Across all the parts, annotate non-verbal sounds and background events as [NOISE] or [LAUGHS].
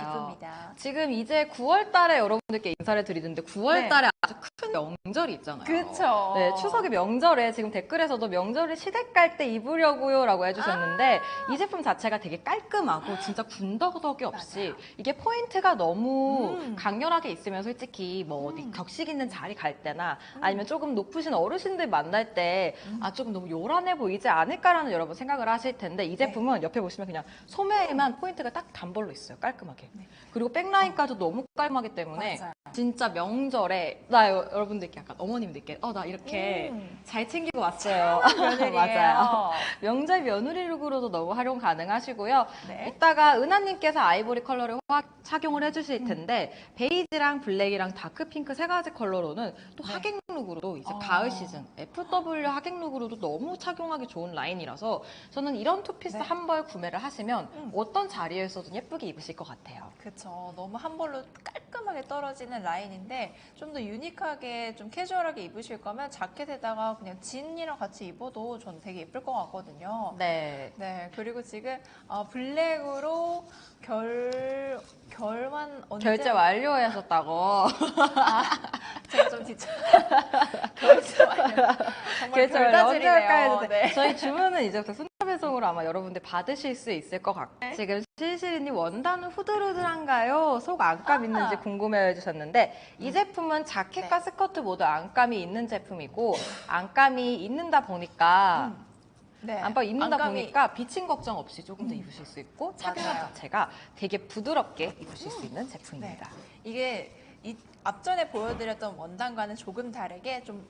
기쁩니다. 지금 이제 9월 달에 여러분들께 인사를 드리는데 9월 네. 달에 아주 큰 명절이 있잖아요. 그쵸. 네, 추석의 명절에 지금 댓글에서도 명절에 시댁 갈 때 입으려고요 라고 해주셨는데 아. 이 제품 자체가 되게 깔끔하고 진짜 군더더기 없이 이게 포인트가 너무 음. 강렬하게 있으면 솔직히 뭐 어디 격식 있는 자리 갈 때나 아니면 조금 높으신 어르신들 만날 때 아 조금 너무 요란해 보이지 않을까라는 여러분 생각을 하실 텐데 이 제품은 옆에 보시면 그냥 소매에만 포인트가 딱 단벌로 있어요 깔끔하게 그리고 백라인까지 너무 깔끔하기 때문에 맞아요. 진짜 명절에 나 여- 여러분들께 약간 어머님들께 어 나 이렇게 음. 잘 챙기고 왔어요. 며느리예요. [LAUGHS] 맞아요. 명절 며느리 룩으로도 너무 활용 가능하시고요. 네. 이따가 은하님께서 아이보리 컬러를 확 착용을 해주실 텐데 베이지랑 블랙이랑 다크 핑크 세 가지 컬러로는 또 네. 하객 룩으로도 이제 어. 가을 시즌 FW 하객 룩으로도 너무 착용하기 좋은 라인이라서 저는 이런 투피스 네. 한 벌 구매를 하시면 음. 어떤 자리에서든 예쁘게 입으실 것 같아요. 그쵸. 너무 한 벌로 깔끔하게 떨어지는 라인인데 좀 더 유니크하게 좀 캐주얼하게 입으실 거면 자켓에다가 그냥 진이랑 같이 입어도 저는 되게 예쁠 것 같거든요. 네. 네, 그리고 지금 어, 블랙으로 결 결만 언제 결제 완료하셨다고. 제가 좀 뒤쳐 [LAUGHS] 결제 완료. 정말 결제 완료 언제. 할까요? 네. 저희 주문은 이제부터 순 차 배송으로 아마 여러분들 받으실 수 있을 것 같고 네. 지금 실실이님 원단은 후들후들한가요? 속 안감 아. 있는지 궁금해 해 주셨는데 이 제품은 자켓과 네. 스커트 모두 안감이 있는 제품이고 안감이 있는다 보니까 음. 네. 안방 입는다 안감이- 보니까 비침 걱정 없이 조금 더 입으실 수 있고 착용감. 자체가 되게 부드럽게 입으실 수 있는 제품입니다. 이게 이 앞전에 보여드렸던 원단과는 조금 다르게 좀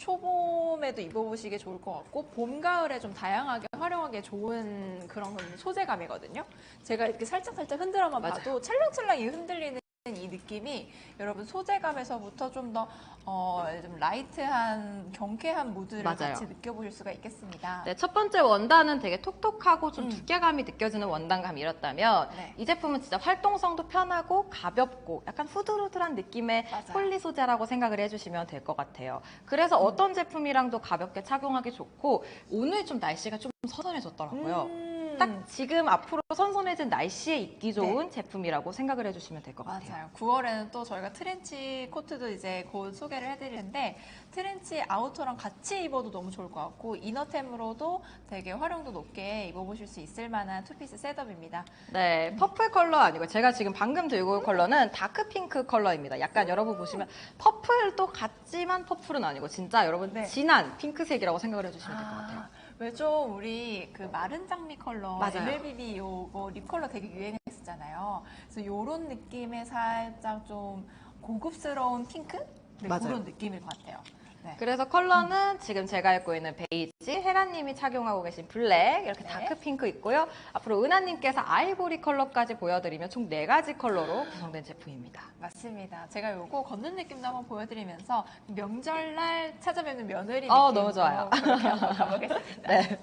초봄에도 입어보시기 좋을 것 같고 봄, 가을에 좀 다양하게 활용하기 좋은 그런 소재감이거든요. 제가 이렇게 살짝살짝 흔들어만 맞아요. 봐도 찰랑찰랑 이 흔들리는 이 느낌이 여러분 소재감에서부터 좀더 어, 좀 라이트한 경쾌한 무드를 맞아요. 같이 느껴보실 수가 있겠습니다. 네, 첫 번째 원단은 되게 톡톡하고 좀 음. 두께감이 느껴지는 원단감이었다면 네. 이 제품은 진짜 활동성도 편하고 가볍고 약간 후들후들한 느낌의 맞아요. 폴리 소재라고 생각을 해주시면 될 것 같아요. 그래서 음. 어떤 제품이랑도 가볍게 착용하기 좋고 오늘 좀 날씨가 좀 선선해졌더라고요. 음. 딱 지금 앞으로 선선해진 날씨에 입기 좋은 제품이라고 생각을 해주시면 될 것 같아요. 네. 맞아요. 9월에는 또 저희가 트렌치 코트도 이제 곧 소개를 해드리는데 트렌치 아우터랑 같이 입어도 너무 좋을 것 같고 이너템으로도 되게 활용도 높게 입어보실 수 있을 만한 투피스 셋업입니다. 네, 퍼플 컬러 아니고 제가 지금 방금 들고 온 컬러는 다크 핑크 컬러입니다. 약간 여러분 보시면 퍼플도 같지만 퍼플은 아니고 진짜 여러분 네. 진한 핑크색이라고 생각을 해주시면 될 것 같아요. 왜 좀 우리 그 마른 장미 컬러 맞아요. MLBB 요거 립 컬러 되게 유행했었잖아요. 그래서 요런 느낌의 살짝 좀 고급스러운 핑크? 네, 맞아요. 그런 느낌일 것 같아요. 네. 그래서 컬러는 지금 제가 입고 있는 베이지, 헤라님이 착용하고 계신 블랙, 이렇게 네. 다크 핑크 있고요. 앞으로 은하님께서 아이보리 컬러까지 보여드리면 총 네가지 컬러로 구성된 제품입니다. 맞습니다. 제가 요거 걷는 느낌도 한번 보여드리면서 명절날 찾아뵙는 며느리 느낌. 어, 너무 좋아요. 그렇게 한번 가보겠습니다. [LAUGHS] 네.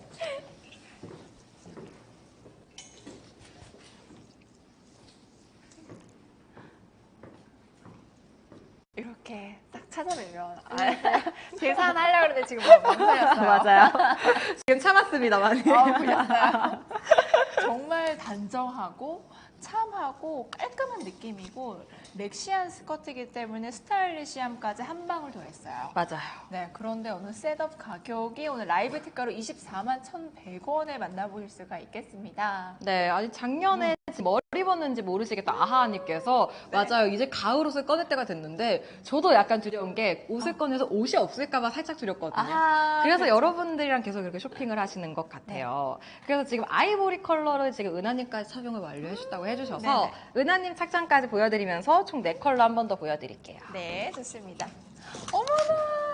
이렇게 딱 찾아뵈면 아, [LAUGHS] 계산하려고 그랬는데 지금 너무 멍청했어요. 맞아요. [LAUGHS] 지금 참았습니다, 많이. 아? 정말 단정하고 참하고 깔끔한 느낌이고 렉시한 스커트이기 때문에 스타일리시함까지 한 방울 더했어요. 맞아요. 네, 그런데 오늘 셋업 가격이 오늘 라이브 특가로 24만 1,100원에 만나보실 수가 있겠습니다. 네, 아니 작년에 머리 입었는지 모르시겠다 아하님께서 맞아요 이제 가을 옷을 꺼낼 때가 됐는데 저도 약간 두려운 게 옷을 꺼내서 옷이 없을까봐 살짝 두렵거든요. 아, 그래서 그렇죠. 여러분들이랑 계속 이렇게 쇼핑을 하시는 것 같아요. 그래서 지금 아이보리 컬러를 지금 은하님까지 착용을 완료해 주셨다고 해주셔서 네네. 은하님 착장까지 보여드리면서 총 네 컬러 한 번 더 보여드릴게요. 네, 좋습니다. 어머나!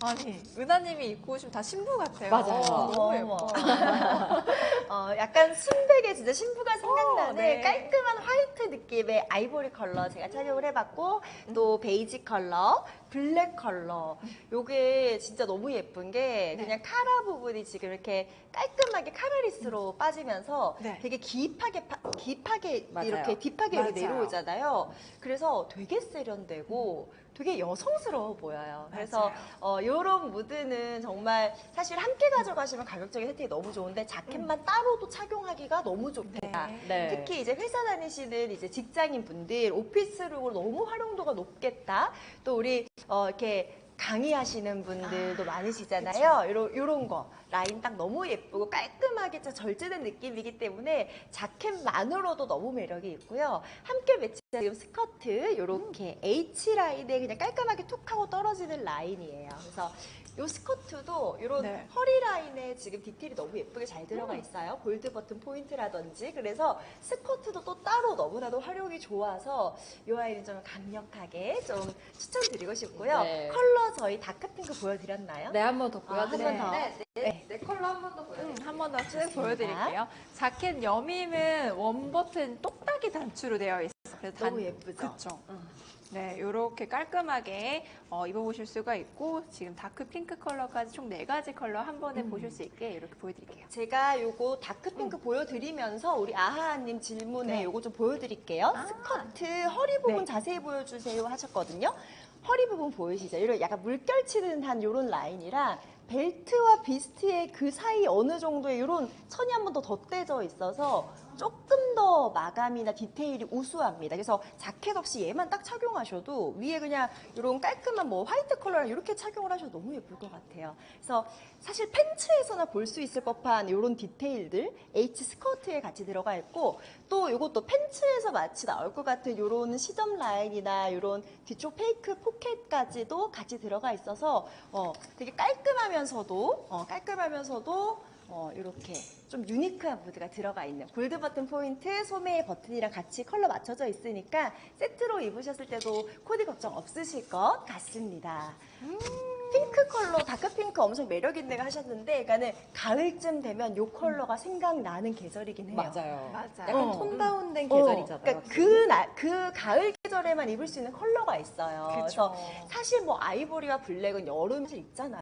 아니, 은하님이 입고 오시면 다 신부 같아요. 맞아요. 너무 어머. 예뻐. [LAUGHS] 어, 약간 순백의 진짜 신부가 생각나는 네. 깔끔한 화이트 느낌의 아이보리 컬러 제가 착용을 해봤고 또 베이지 컬러, 블랙 컬러 요게 진짜 너무 예쁜 게 네. 그냥 카라 부분이 지금 이렇게 깔끔하게 카메리스로 빠지면서 네. 되게 깊하게 파- 깊하게 맞아요. 이렇게 딥하게 이렇게. 내려오잖아요. 그래서 되게 세련되고 되게 여성스러워 보여요. 그래서. 어, 이런 무드는 정말 사실 함께 가져가시면 가격적인 혜택이 너무 좋은데 자켓만 따로도 착용하기가 너무 좋다. 네. 네. 특히 이제 회사 다니시는 이제 직장인 분들 오피스룩으로 너무 활용도가 높겠다. 또 우리 어, 이렇게 강의하시는 분들도 많으시잖아요. 요런, 요런 거. 라인 딱 너무 예쁘고 깔끔하게 좀 절제된 느낌이기 때문에 자켓만으로도 너무 매력이 있고요. 함께 매치한 지금 스커트, 요렇게 H라인에 그냥 깔끔하게 툭 하고 떨어지는 라인이에요. 그래서 요 스커트도 이런 네. 허리 라인에 지금 디테일이 너무 예쁘게 잘 들어가 있어요. 골드 버튼 포인트라든지. 그래서 스커트도 또 따로 너무나도 활용이 좋아서 이 아이는 좀 강력하게 좀 추천드리고 싶고요. 네. 컬러 저희 다크핑크 보여드렸나요? 네, 한 번더 아, 한번 보여드리는데 더. 네, 네 컬러 한 번 더 보여드릴게요. 한번 더 쭉. 보여드릴게요. 자켓 여밈은 원 버튼 똑딱이 단추로 되어 있어요. 그래서 너무 예쁘죠? 그쵸. 음. 네, 이렇게 깔끔하게 어, 입어보실 수가 있고 지금 다크 핑크 컬러까지 총 네 가지 컬러 한 번에 음. 보실 수 있게 이렇게 보여드릴게요. 제가 요거 다크 핑크 보여드리면서 우리 아하님 질문에 네. 요거 좀 보여드릴게요. 아. 스커트 허리 부분 네. 자세히 보여주세요 하셨거든요. 허리 부분 보이시죠? 이런 약간 물결 치는 한 요런 라인이랑 벨트와 비스트의 그 사이 어느 정도의 요런 천이 한 번 더 덧대져 있어서 조금 더 마감이나 디테일이 우수합니다. 그래서 자켓 없이 얘만 딱 착용하셔도 위에 그냥 이런 깔끔한 뭐 화이트 컬러랑 이렇게 착용을 하셔도 너무 예쁠 것 같아요. 그래서 사실 팬츠에서나 볼 수 있을 법한 이런 디테일들 H 스커트에 같이 들어가 있고 또 이것도 팬츠에서 마치 나올 것 같은 이런 시점 라인이나 이런 뒤쪽 페이크 포켓까지도 같이 들어가 있어서 어, 되게 깔끔하면서도 어, 깔끔하면서도 어, 이렇게 좀 유니크한 무드가 들어가 있는 골드 버튼 포인트 소매의 버튼이랑 같이 컬러 맞춰져 있으니까 세트로 입으셨을 때도 코디 걱정 없으실 것 같습니다. 핑크 컬러, 다크 핑크 엄청 매력 있네가 하셨는데, 그러니까는 가을쯤 되면 이 컬러가 생각나는 계절이긴 해요. 맞아요. 맞아요. 약간 어. 톤 다운된 어, 계절이잖아요. 그러니까 그, 나, 그 가을 계절에만 입을 수 있는 컬러가 있어요. 그쵸. 그래서 사실 뭐 아이보리와 블랙은 여름에 입잖아요.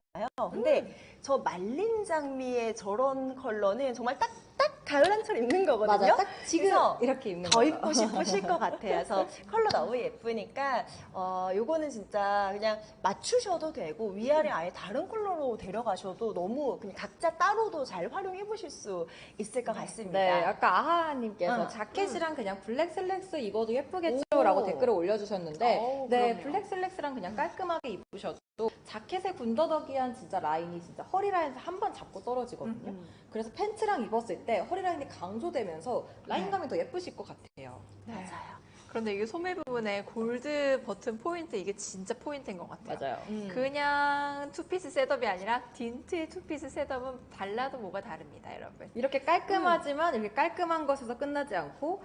근데 음. 저 말린 장미의 저런 컬러는 정말 딱, 딱 가을 한철 입는 거거든요. 맞아. 딱 지금 이렇게 입는 더 거예요. 입고 싶으실 것 같아요. 그래서 [LAUGHS] 컬러 너무 예쁘니까 어 요거는 진짜 그냥 맞추셔도 되고 위아래 아예 다른 컬러로 데려가셔도 너무 그냥 각자 따로도 잘 활용해 보실 수 있을 것 같습니다. 네, 아까 아하님께서 어. 자켓이랑 그냥 블랙 슬랙스 입어도 오. 예쁘겠죠라고 댓글을 올려주셨는데, 오, 네, 그럼요. 블랙 슬랙스랑 그냥 깔끔하게 입으셔도 자켓의 군더더기한 진짜 라인이 진짜 허리 라인에서 한 번 잡고 떨어지거든요. 음. 그래서 팬츠랑 입었을 때 허리 라인이 강조되면서 라인감이 더 예쁘실 것 같아요. 네. 맞아요. 그런데 이 소매 부분에 골드 버튼 포인트 이게 진짜 포인트인 것 같아요. 맞아요. 음. 그냥 투피스 셋업이 아니라 딘트의 투피스 셋업은 달라도 뭐가 다릅니다, 여러분. 이렇게 깔끔하지만 이렇게 깔끔한 것에서 끝나지 않고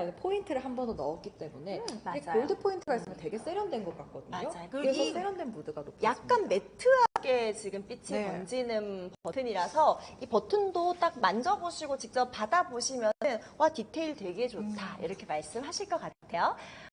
하게 포인트를 한 번 더 넣었기 때문에 음, 이게 맞아요. 골드 포인트가 있으면 되게 세련된 것 같거든요. 맞아요. 그리고 그래서 이 세련된 무드가 높아집니다. 약간 매트 하게 지금 빛이 네. 번지는 버튼이라서 이 버튼도 딱 만져보시고 직접 받아보시면 와 디테일 되게 좋다 이렇게 말씀하실 것 같아요.